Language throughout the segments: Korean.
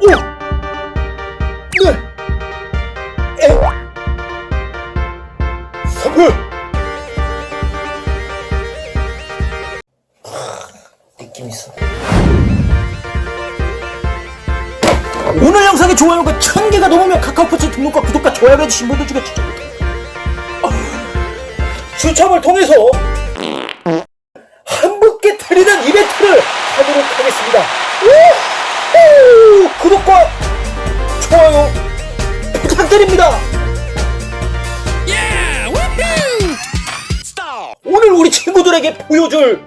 오! 네! 오늘 영상의 좋아요가 천 개가 넘으면 카카오포츠 등록과 구독과 좋아요 해주신 분들 중에 추첨을 추첨을 통해서 한 분께 드리는 이벤트를 하도록 하겠습니다. 우후! 구독과 좋아요 부탁드립니다. 오늘 우리 친구들에게 보여줄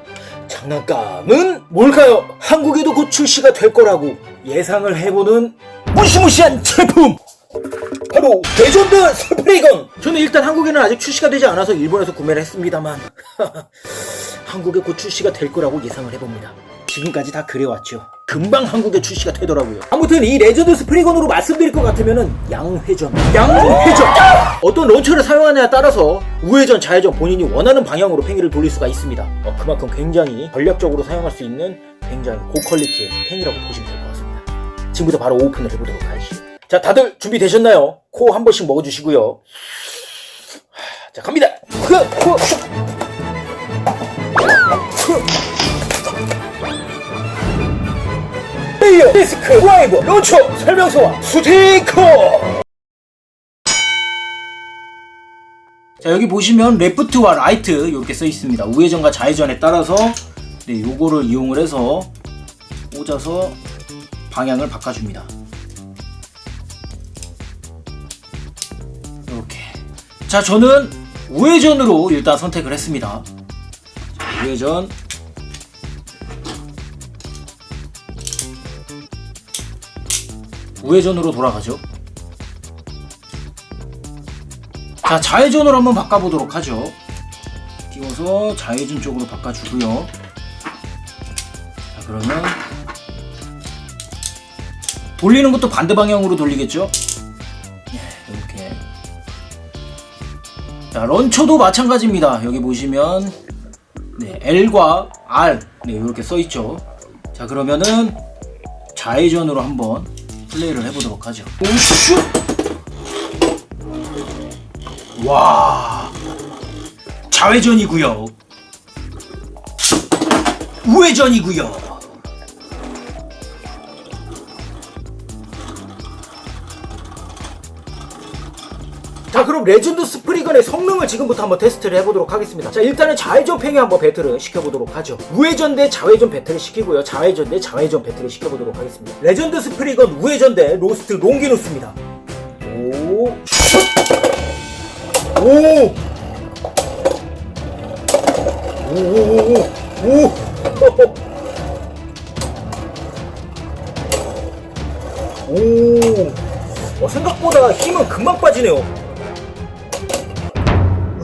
장난감은 뭘까요? 한국에도 곧 출시가 될 거라고 예상을 해보는 무시무시한 제품! 바로 레전드 스프레이건! 저는 일단 한국에는 아직 출시가 되지 않아서 일본에서 구매를 했습니다만 한국에 곧 출시가 될 거라고 예상을 해봅니다. 지금까지 다 그래왔죠. 금방 한국에 출시가 되더라고요. 아무튼 이 레전드 스프레이건으로 말씀드릴 것 같으면은 양회전, 양회전! 어떤 런처를 사용하느냐에 따라서 우회전, 좌회전 본인이 원하는 방향으로 팽이를 돌릴 수가 있습니다. 어, 그만큼 굉장히 전략적으로 사용할 수 있는 굉장히 고퀄리티의 팽이라고 보시면 될 것 같습니다. 지금부터 바로 오픈을 해보도록 하시죠. 자, 다들 준비되셨나요? 코 한 번씩 먹어주시고요. 하, 자, 갑니다! 흐, 흐, 슉. 흐. 레이어, 디스크, 드라이버, 론처, 설명서와 스티커! 자 여기 보시면 레프트와 라이트 이렇게 써 있습니다 우회전과 좌회전에 따라서 네 요거를 이용을 해서 꽂아서 방향을 바꿔줍니다 이렇게 자 저는 우회전으로 일단 선택을 했습니다 자, 우회전 우회전으로 돌아가죠. 자 좌회전으로 한번 바꿔보도록 하죠. 띄워서 좌회전 쪽으로 바꿔주고요. 자 그러면 돌리는 것도 반대 방향으로 돌리겠죠? 예, 이렇게. 자 런처도 마찬가지입니다. 여기 보시면 네, L과 R. 네, 이렇게 써 있죠. 자 그러면은 좌회전으로 한번 플레이를 해보도록 하죠. 오슈! 와. 좌회전이고요. 우회전이고요 자 그럼 레전드 스프리건의 성능을 지금부터 한번 테스트를 해보도록 하겠습니다 자 일단은 좌회전 팽이 한번 배틀을 시켜보도록 하죠 우회전 대 좌회전 배틀을 시키고요 좌회전 대 좌회전 배틀을 시켜보도록 하겠습니다 레전드 스프리건 우회전 대 로스트 롱기누스입니다 오 슛! 오! 오오오오! 오! 오! 어, 생각보다 힘은 금방 빠지네요.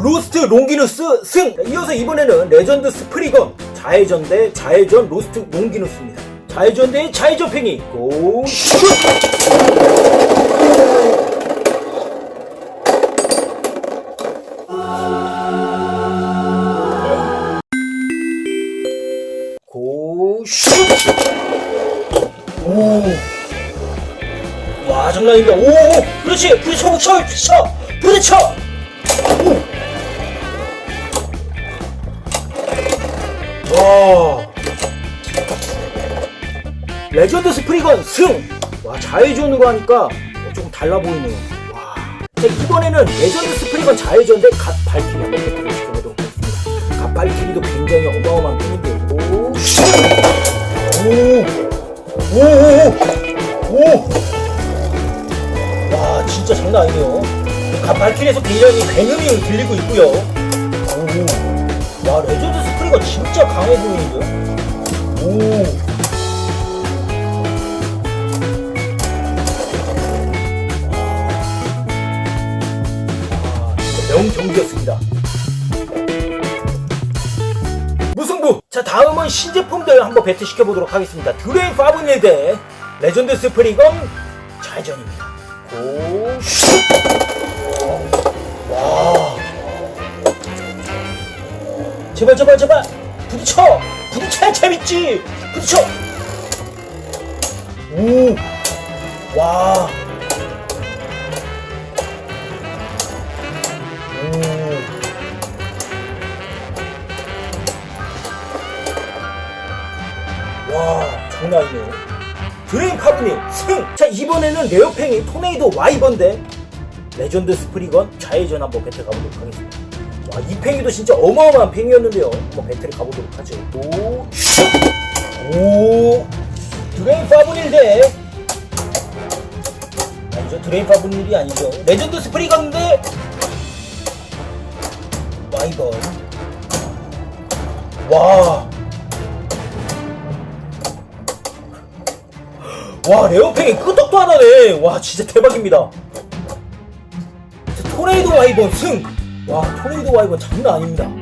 로스트 롱기누스 승! 이어서 이번에는 레전드 스프리건 좌회전 대 좌회전 로스트 롱기누스입니다. 좌회전 대 좌회전 팽이 고! 오! 와 장난입니다. 오! 그렇지! 부딪혀 부딪혀 부딪혀! 부딪혀! 와! 레전드 스프리건 승! 와 좌회전으로 하니까 어, 조금 달라 보이네요. 와. 자, 이번에는 레전드 스프리건 대갓 발키리 한번 시켜보도록 하겠습니다. 갓 발키리도 굉장히 어마어마한 편인데 오! 슛! 오! 오! 오! 오! 와 진짜 장난 아니네요. 가발길에서 굉장히 굉음이 들리고 있고요. 오, 와 레전드 스프리가 진짜 강해 보이는데요. 오. 아, 명경기였습니다. 무승부! 자, 다음은 신제품들 한번 배틀시켜보도록 하겠습니다. 드레인 파브닐 대 레전드 스프리건 좌회전입니다. 고, 슛! 와. 제발, 제발, 제발! 부딪혀! 부딪혀야 재밌지! 부딪혀! 오! 와. 장난 아니네요. 드레인 카브님 승! 자, 이번에는 레어팽이 토네이도 와이번데 레전드 스프리건 좌회전 한번 배틀 가보도록 하겠습니다. 와, 이 팽이도 진짜 어마어마한 팽이였는데요. 한번 배틀 가보도록 하죠. 오, 슛! 오, 드레인 파브닐 대 아니죠. 드레인 파브닐이 아니죠. 레전드 스프리건인데 와이번. 와. 와 레어팽이 끄떡도 하나네 와 진짜 대박입니다 자, 토네이도 와이번 승! 와 토네이도 와이번 장난 아닙니다